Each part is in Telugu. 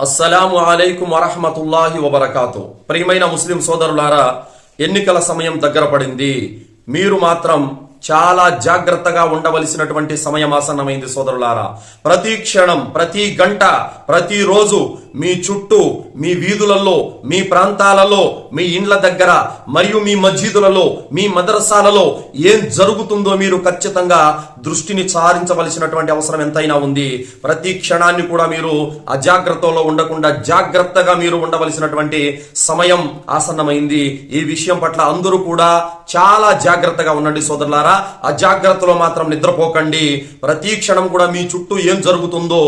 అస్సలాము అలైకుం వరహమతుల్లాహి వబర్కాతు. ప్రియమైన ముస్లిం సోదరులారా ఎన్నికల సమయం దగ్గర పడింది. మీరు మాత్రం చాలా జాగ్రత్తగా ఉండవలసినటువంటి సమయం ఆసన్నమైంది సోదరులారా. ప్రతి క్షణం ప్రతి గంట ప్రతి రోజు మీ చుట్టూ మీ వీధులలో మీ ప్రాంతాలలో మీ ఇండ్ల దగ్గర మరియు మీ మస్జిదులలో మీ మదరసాలలో ఏం జరుగుతుందో మీరు ఖచ్చితంగా దృష్టిని సారించవలసినటువంటి అవసరం ఎంతైనా ఉంది. ప్రతి క్షణాన్ని కూడా మీరు అజాగ్రత్తలో ఉండకుండా జాగ్రత్తగా మీరు ఉండవలసినటువంటి సమయం ఆసన్నమైంది. ఈ విషయం పట్ల అందరూ కూడా చాలా జాగ్రత్తగా ఉండండి సోదరులారా. అజాగ్రత్తలో మాత్రం నిద్రపోకండి. ప్రతి క్షణం కూడా మీ చుట్టూ ఏం జరుగుతుందో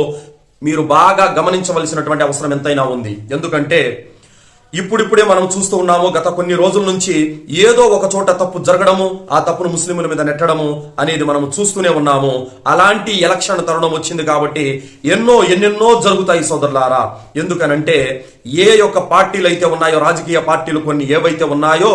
మీరు బాగా గమనించవలసినటువంటి అవసరం ఎంతైనా ఉంది. ఎందుకంటే ఇప్పుడిప్పుడే మనం చూస్తూ ఉన్నాము గత కొన్ని రోజుల నుంచి ఏదో ఒక చోట తప్పు జరగడము ఆ తప్పును ముస్లింల మీద నెట్టడము అనేది మనం చూస్తూనే ఉన్నాము. అలాంటి ఎలక్షన్ తరుణం వచ్చింది కాబట్టి ఎన్నో ఎన్నెన్నో జరుగుతాయి సోదరులారా. ఎందుకనంటే ఏ యొక్క పార్టీలు అయితే ఉన్నాయో రాజకీయ పార్టీలు కొన్ని ఏవైతే ఉన్నాయో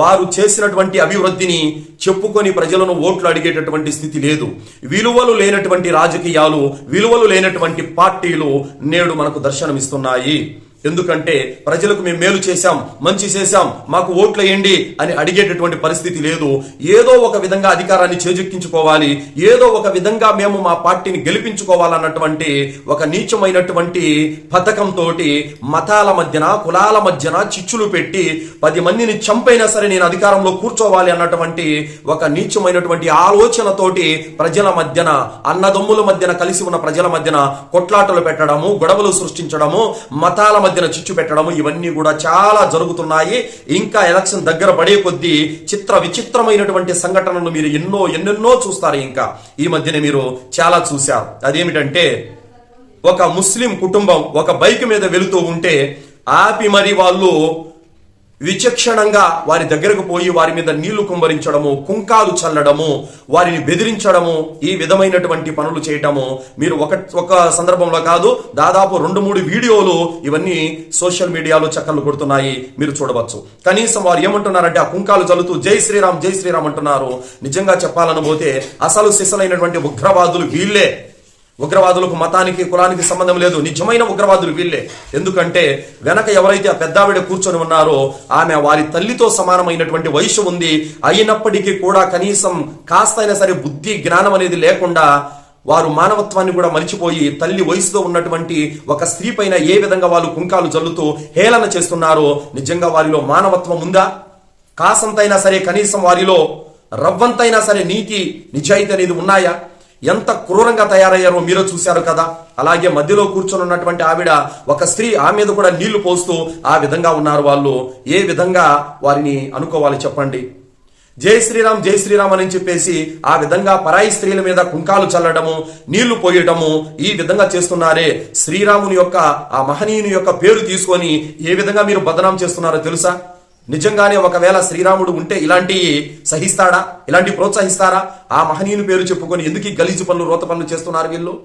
వారు చేసినటువంటి అభివృద్ధిని చెప్పుకొని ప్రజలను ఓట్లు అడిగేటటువంటి స్థితి లేదు. విలువలు లేనటువంటి రాజకీయాలు విలువలు లేనటువంటి పార్టీలు నేడు మనకు దర్శనమిస్తున్నాయి. ఎందుకంటే ప్రజలకు మేము మేలు చేశాం మంచి చేశాం మాకు ఓట్లేయండి అని అడిగేటటువంటి పరిస్థితి లేదు. ఏదో ఒక విధంగా అధికారాన్ని చేజెక్కించుకోవాలి ఏదో ఒక విధంగా మేము మా పార్టీని గెలిపించుకోవాలన్నటువంటి ఒక నీచమైనటువంటి పథకంతో మతాల మధ్యన కులాల మధ్యన చిచ్చులు పెట్టి పది మందిని చంపైనా సరే నేను అధికారంలో కూర్చోవాలి అన్నటువంటి ఒక నీచమైనటువంటి ఆలోచనతోటి ప్రజల మధ్యన అన్నదమ్ముల మధ్యన కలిసి ఉన్న ప్రజల మధ్యన కొట్లాటలు పెట్టడము గొడవలు సృష్టించడము మతాల మధ్యన చిచ్చు పెట్టడము ఇవన్నీ కూడా చాలా జరుగుతున్నాయి. ఇంకా ఎలక్షన్ దగ్గర పడే కొద్దీ చిత్ర విచిత్రమైనటువంటి సంఘటనలు మీరు ఎన్నో ఎన్నెన్నో చూస్తారు ఇంకా. ఈ మధ్యన మీరు చాలా చూశారు. అదేమిటంటే ఒక ముస్లిం కుటుంబం ఒక బైక్ మీద వెళుతూ ఉంటే ఆపి మరి వాళ్ళు విచక్షణంగా వారి దగ్గరకు పోయి వారి మీద నీళ్ళు కుమ్మరించడము కుంకాలు చల్లడము వారిని బెదిరించడము ఈ విధమైనటువంటి పనులు చేయటము మీరు ఒక ఒక సందర్భంలో కాదు దాదాపు రెండు మూడు వీడియోలు ఇవన్నీ సోషల్ మీడియాలో చక్కర్లు కొడుతున్నాయి. మీరు చూడవచ్చు. కనీసం వారు ఏమంటున్నారంటే ఆ కుంకాలు చల్లుతూ జై శ్రీరామ్ జై శ్రీరామ్ అంటున్నారు. నిజంగా చెప్పాలనబోతే అసలు సిసలైనటువంటి ఉగ్రవాదులు వీళ్ళే. ఉగ్రవాదులకు మతానికి కులానికి సంబంధం లేదు. నిజమైన ఉగ్రవాదులు వీళ్ళే. ఎందుకంటే వెనక ఎవరైతే ఆ పెద్దావిడ కూర్చొని ఉన్నారో ఆమె వారి తల్లితో సమానమైనటువంటి వయసు ఉంది. అయినప్పటికీ కూడా కనీసం కాస్తైనా సరే బుద్ధి జ్ఞానం అనేది లేకుండా వారు మానవత్వాన్ని కూడా మరిచిపోయి తల్లి వయసుతో ఉన్నటువంటి ఒక స్త్రీ పైన ఏ విధంగా వాళ్ళు కుంకాలు జల్లుతూ హేళన చేస్తున్నారో నిజంగా వారిలో మానవత్వం ఉందా? కాసంతైనా సరే కనీసం వారిలో రవ్వంతైనా సరే నీతి నిజాయితీ అనేది ఉన్నాయా? ఎంత క్రూరంగా తయారయ్యారో మీరో చూశారు కదా. అలాగే మధ్యలో కూర్చొని ఉన్నటువంటి ఆవిడ ఒక స్త్రీ ఆ మీద కూడా నీళ్ళు పోస్తూ ఆ విధంగా ఉన్నారు వాళ్ళు. ఏ విధంగా వారిని అనుకోవాలి చెప్పండి. జై శ్రీరామ్ జై శ్రీరామ్ అని చెప్పేసి ఆ విధంగా పరాయి స్త్రీల మీద కుంకాలు చల్లడము నీళ్ళు పోయటము ఈ విధంగా చేస్తున్నారే. శ్రీరాముని యొక్క ఆ మహనీయుని యొక్క పేరు తీసుకొని ఏ విధంగా మీరు బదనాం చేస్తున్నారో తెలుసా? నిజంగానే ఒకవేళ శ్రీరాముడు ఉంటే ఇలాంటి సహిస్తాడా? ఇలాంటి ప్రోత్సహిస్తారా? ఆ మహనీయుని పేరు చెప్పుకొని ఎందుకు గలీజు పనులు రోత పనులు చేస్తున్నారు వీళ్ళు?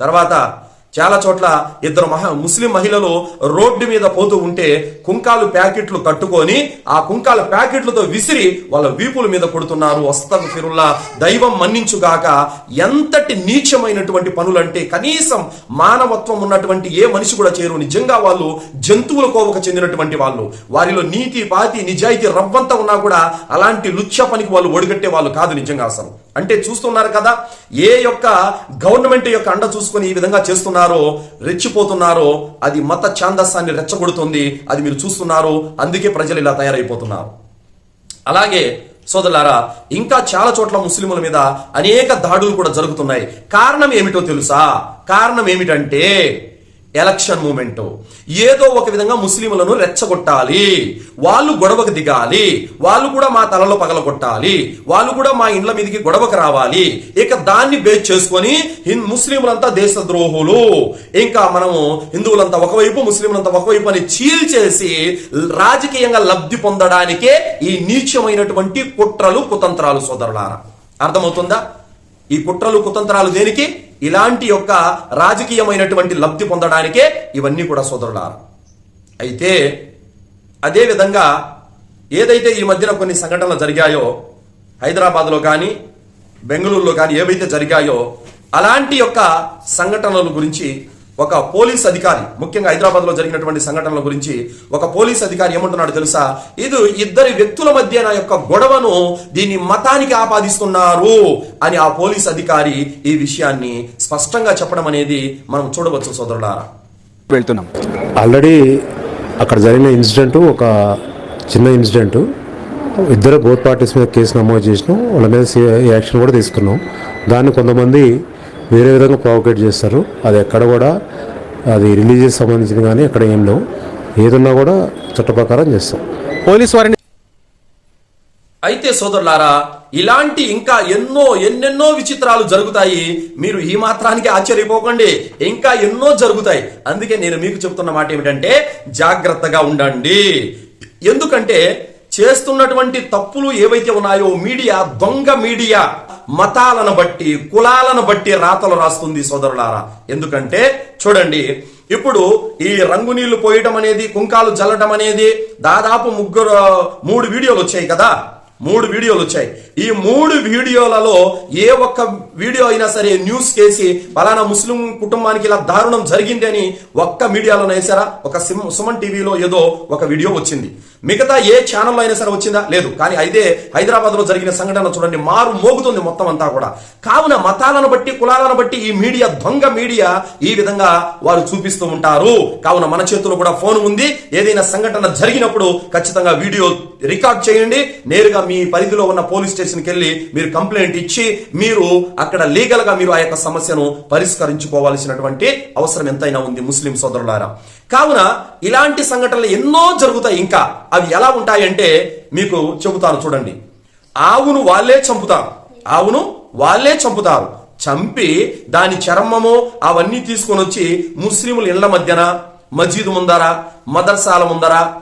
తర్వాత చాలా చోట్ల ఇద్దరు మహా ముస్లిం మహిళలు రోడ్డు మీద పోతూ ఉంటే కుంకాలు ప్యాకెట్లు కట్టుకొని ఆ కుంకాల ప్యాకెట్లతో విసిరి వాళ్ళ వీపుల మీద కొడుతున్నారు. వస్తకు ఫిరుల్లా దైవం మన్నించుగాక ఎంతటి నీచమైనటువంటి పనులంటే కనీసం మానవత్వం ఉన్నటువంటి ఏ మనిషి కూడా చేరు నిజంగా వాళ్ళు జంతువుల కోవకు చెందినటువంటి వాళ్ళు. వారిలో నీతి పాతి నిజాయితీ రవ్వంతా ఉన్నా కూడా అలాంటి లుచ్చ పనికి వాళ్ళు ఒడిగట్టే వాళ్ళు కాదు నిజంగా అసలు. అంటే చూస్తున్నారు కదా ఏ యొక్క గవర్నమెంట్ యొక్క అండ చూసుకొని ఈ విధంగా చేస్తున్నారు? రెచ్చిపోతున్నారో అది మత ఛాందస్సాన్ని రెచ్చగొడుతుంది అది మీరు చూస్తున్నారు అందుకే ప్రజలు ఇలా తయారైపోతున్నారు. అలాగే సోదరులారా ఇంకా చాలా చోట్ల ముస్లింల మీద అనేక దాడులు కూడా జరుగుతున్నాయి. కారణం ఏమిటో తెలుసా? కారణం ఏమిటంటే ఎలక్షన్ మూమెంట్ ఏదో ఒక విధంగా ముస్లింలను రెచ్చగొట్టాలి. వాళ్ళు గొడవకు దిగాలి. వాళ్ళు కూడా మా తలలో పగలగొట్టాలి వాళ్ళు కూడా మా ఇండ్ల మీదకి గొడవకు రావాలి. ఇక దాన్ని బేస్ చేసుకొని హిన్- ముస్లింలంతా దేశద్రోహులు. ఇంకా మనము హిందువులంతా ఒకవైపు ముస్లింలంతా ఒకవైపు అని చీల్చేసి రాజకీయంగా లబ్ధి పొందడానికే ఈ నీచమైనటువంటి కుట్రలు కుతంత్రాలు సోదరులారా. అర్థమవుతుందా? ఈ కుట్రలు కుతంత్రాలు దేనికి? ఇలాంటి యొక్క రాజకీయమైనటువంటి లబ్ధి పొందడానికే ఇవన్నీ కూడా సోదరులారు. అయితే అదేవిధంగా ఏదైతే ఈ మధ్యన కొన్ని సంఘటనలు జరిగాయో హైదరాబాద్లో కానీ బెంగళూరులో కానీ ఏవైతే జరిగాయో అలాంటి యొక్క సంఘటనల గురించి ఒక పోలీస్ అధికారి ముఖ్యంగా హైదరాబాద్లో జరిగినటువంటి సంఘటనల గురించి ఒక పోలీస్ అధికారి ఏమంటున్నాడు తెలుసా? ఇది ఇద్దరి వ్యక్తుల మధ్య నా యొక్క గొడవను దీన్ని మతానికి ఆపాదిస్తున్నారు అని ఆ పోలీస్ అధికారి ఈ విషయాన్ని స్పష్టంగా చెప్పడం అనేది మనం చూడవచ్చు సోదరులారా. వెళ్తున్నాం. ఆల్రెడీ అక్కడ జరిగిన ఇన్సిడెంట్ ఒక చిన్న ఇన్సిడెంట్. ఇద్దరు బోత్ పార్టీస్ మీద కేసు నమోదు చేసినాం. వాళ్ళ మీద యాక్షన్ కూడా తీసుకున్నాం. దాన్ని కొంతమంది వేరే విధంగా ప్రొవోకేట్ చేస్తారు. అది ఎక్కడ కూడా అది రిలీజియస్ సంబంధించింది కానీ అక్కడ ఏం లేవు. ఏదున్నా కూడా చట్ట ప్రకారం చేస్తాం. పోలీస్ వారిని అయితే సోదరులారా ఇలాంటి ఇంకా ఎన్నో ఎన్నెన్నో విచిత్రాలు జరుగుతాయి. మీరు ఈ మాత్రానికి ఆశ్చర్యపోకండి. ఇంకా ఎన్నో జరుగుతాయి. అందుకే నేను మీకు చెప్తున్న మాట ఏమిటంటే జాగ్రత్తగా ఉండండి. ఎందుకంటే చేస్తున్నటువంటి తప్పులు ఏవైతే ఉన్నాయో మీడియా దొంగ మీడియా. మతాలను బట్టి కులాలను బట్టి రాతలు రాస్తుంది సోదరులారా. ఎందుకంటే చూడండి ఇప్పుడు ఈ రంగు నీళ్ళు పోయటం అనేది కుంకాలు జల్లటం అనేది దాదాపు ముగ్గురు మూడు వీడియోలు వచ్చాయి కదా. మూడు వీడియోలు వచ్చాయి. ఈ మూడు వీడియోలలో ఏ ఒక్క వీడియో అయినా సరే న్యూస్ చేసి పలానా ముస్లిం కుటుంబానికి ఇలా దారుణం జరిగింది అని ఒక్క మీడియాలో వేసారా ఒక సుమన్ టీవీలో ఏదో ఒక వీడియో వచ్చింది. మిగతా ఏ ఛానల్లో అయినా సరే వచ్చిందా? లేదు. కానీ అయితే హైదరాబాద్లో జరిగిన సంఘటన చూడండి మారు మోగుతుంది మొత్తం అంతా కూడా. కావున మతాలను బట్టి కులాలను బట్టి ఈ మీడియా దొంగ మీడియా ఈ విధంగా వారు చూపిస్తూ ఉంటారు. కావున మన చేతిలో కూడా ఫోన్ ఉంది. ఏదైనా సంఘటన జరిగినప్పుడు ఖచ్చితంగా వీడియో రికార్డ్ చేయండి. నేరుగా మీ పరిధిలో ఉన్న పోలీస్ స్టేషన్ స్టేషన్కి వెళ్ళి మీరు కంప్లైంట్ ఇచ్చి మీరు అక్కడ లీగల్గా మీరు ఆ యొక్క సమస్యను పరిష్కరించుకోవాల్సినటువంటి అవసరం ఎంతైనా ఉంది ముస్లిం సోదరులారా. కావున ఇలాంటి సంఘటనలు ఎన్నో జరుగుతాయి. ఇంకా అవి ఎలా ఉంటాయంటే మీకు చెబుతాను చూడండి. ఆవును వాళ్ళే చంపుతారు. ఆవును వాళ్ళే చంపుతారు. చంపి దాని చర్మము అవన్నీ తీసుకొని వచ్చి ముస్లింలు ఇళ్ళ మధ్యన మసీదు ముందర మదర్సాల ముందర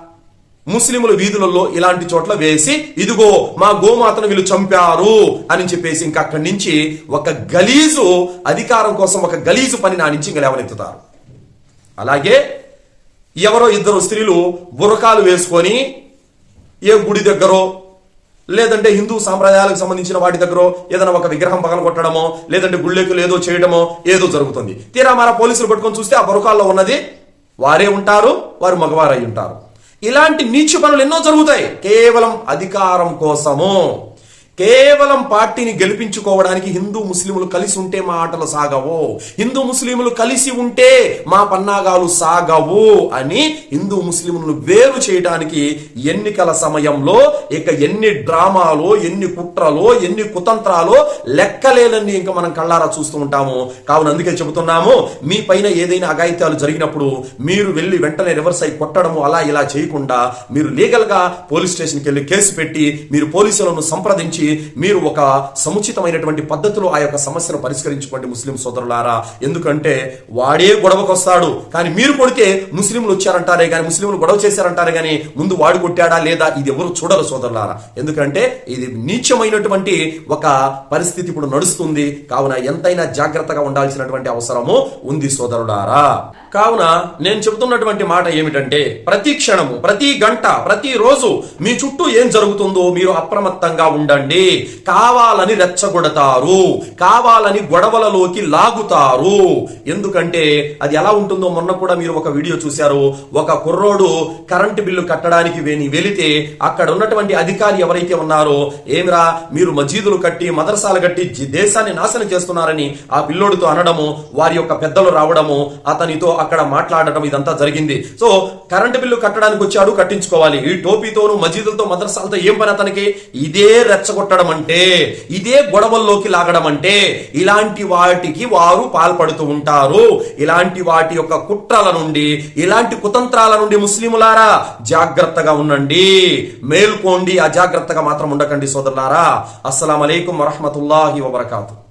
ముస్లిముల వీధులలో ఇలాంటి చోట్ల వేసి ఇదిగో మా గోమాతను వీళ్ళు చంపారు అని చెప్పేసి ఇంకా అక్కడి నుంచి ఒక గలీజు అధికారం కోసం ఒక గలీజు పని నా నుంచి ఇంకా లేవనెత్తుతారు. అలాగే ఎవరో ఇద్దరు స్త్రీలు బురకాలు వేసుకొని ఏ గుడి దగ్గరో లేదంటే హిందూ సాంప్రదాయాలకు సంబంధించిన వాటి దగ్గర ఏదైనా ఒక విగ్రహం పగల కొట్టడమో లేదంటే గుళ్ళెక్కులు ఏదో చేయడమో ఏదో జరుగుతుంది. తీరా మన పోలీసులు పట్టుకొని చూస్తే ఆ బురకాల్లో ఉన్నది వారే ఉంటారు వారు మగవారై ఉంటారు. ఇలాంటి నీచు పనులు ఎన్నో జరుగుతాయి. కేవలం అధికారం కోసము. కేవలం పార్టీని గెలిపించుకోవడానికి హిందూ ముస్లింలు కలిసి ఉంటే మా ఆటలు సాగవు. హిందూ ముస్లింలు కలిసి ఉంటే మా పన్నాగాలు సాగవు అని హిందూ ముస్లింలను వేరు చేయడానికి ఎన్నికల సమయంలో ఇక ఎన్ని డ్రామాలో ఎన్ని కుట్రలో ఎన్ని కుతంత్రాలో లెక్కలేనని ఇంకా మనం కళ్ళారా చూస్తూ ఉంటాము. కావున అందుకే చెబుతున్నాము మీ పైన ఏదైనా అఘాయిత్యాలు జరిగినప్పుడు మీరు వెళ్ళి వెంటనే రివర్స్ అయి కొట్టడము అలా ఇలా చేయకుండా మీరు లీగల్గా పోలీస్ స్టేషన్కి వెళ్ళి కేసు పెట్టి మీరు పోలీసులను సంప్రదించి మీరు ఒక సముచితమైనటువంటి పద్ధతిలో ఆ యొక్క సమస్యను పరిష్కరించుకోండి ముస్లిం సోదరులారా. ఎందుకంటే వాడే గొడవకు వస్తాడు కానీ మీరు కొడితే ముస్లింలు వచ్చారంటారే కానీ ముస్లింలు గొడవ చేశారంటారే కానీ ముందు వాడు కొట్టాడా లేదా ఇది ఎవరు చూడరు సోదరులారా. ఎందుకంటే ఇది నీచమైనటువంటి ఒక పరిస్థితి ఇప్పుడు నడుస్తుంది. కావున ఎంతైనా జాగ్రత్తగా ఉండాల్సినటువంటి అవసరము ఉంది సోదరులారా. కావున నేను చెబుతున్నటువంటి మాట ఏమిటంటే ప్రతి క్షణము ప్రతి గంట ప్రతి రోజు మీ చుట్టూ ఏం జరుగుతుందో మీరు అప్రమత్తంగా ఉండండి. కావాలని రెచ్చగొడతారు కావాలని గొడవలలోకి లాగుతారు. ఎందుకంటే అది ఎలా ఉంటుందో మొన్న కూడా మీరు ఒక వీడియో చూశారు. ఒక కుర్రోడు కరెంటు బిల్లు కట్టడానికి వెళితే అక్కడ ఉన్నటువంటి అధికారి ఎవరైతే ఉన్నారో ఏమిరా మీరు మజీదులు కట్టి మదర్సాలు కట్టి దేశాన్ని నాశనం చేస్తున్నారని ఆ పిల్లోడితో అనడము వారి యొక్క పెద్దలు రావడము అతనితో అక్కడ మాట్లాడటం ఇదంతా జరిగింది. సో కరెంటు బిల్లు కట్టడానికి వచ్చాడు కట్టించుకోవాలి. ఈ టోపీతోను మజీదులతో మదర్సాలతో ఏం పని అతనికి? ఇదే రెచ్చగొట్టడం అంటే ఇదే గొడవల్లోకి లాగడం అంటే ఇలాంటి వాటికి వారు పాల్పడుతూ ఉంటారు. ఇలాంటి వాటి యొక్క కుట్రల నుండి ఇలాంటి కుతంత్రాల నుండి ముస్లిములారా జాగ్రత్తగా ఉండండి. మేల్కోండి అజాగ్రత్తగా మాత్రం ఉండకండి సోదరులారా. అస్సలం అలైకుం వరహమతుల్లాహి వబర్కాతు.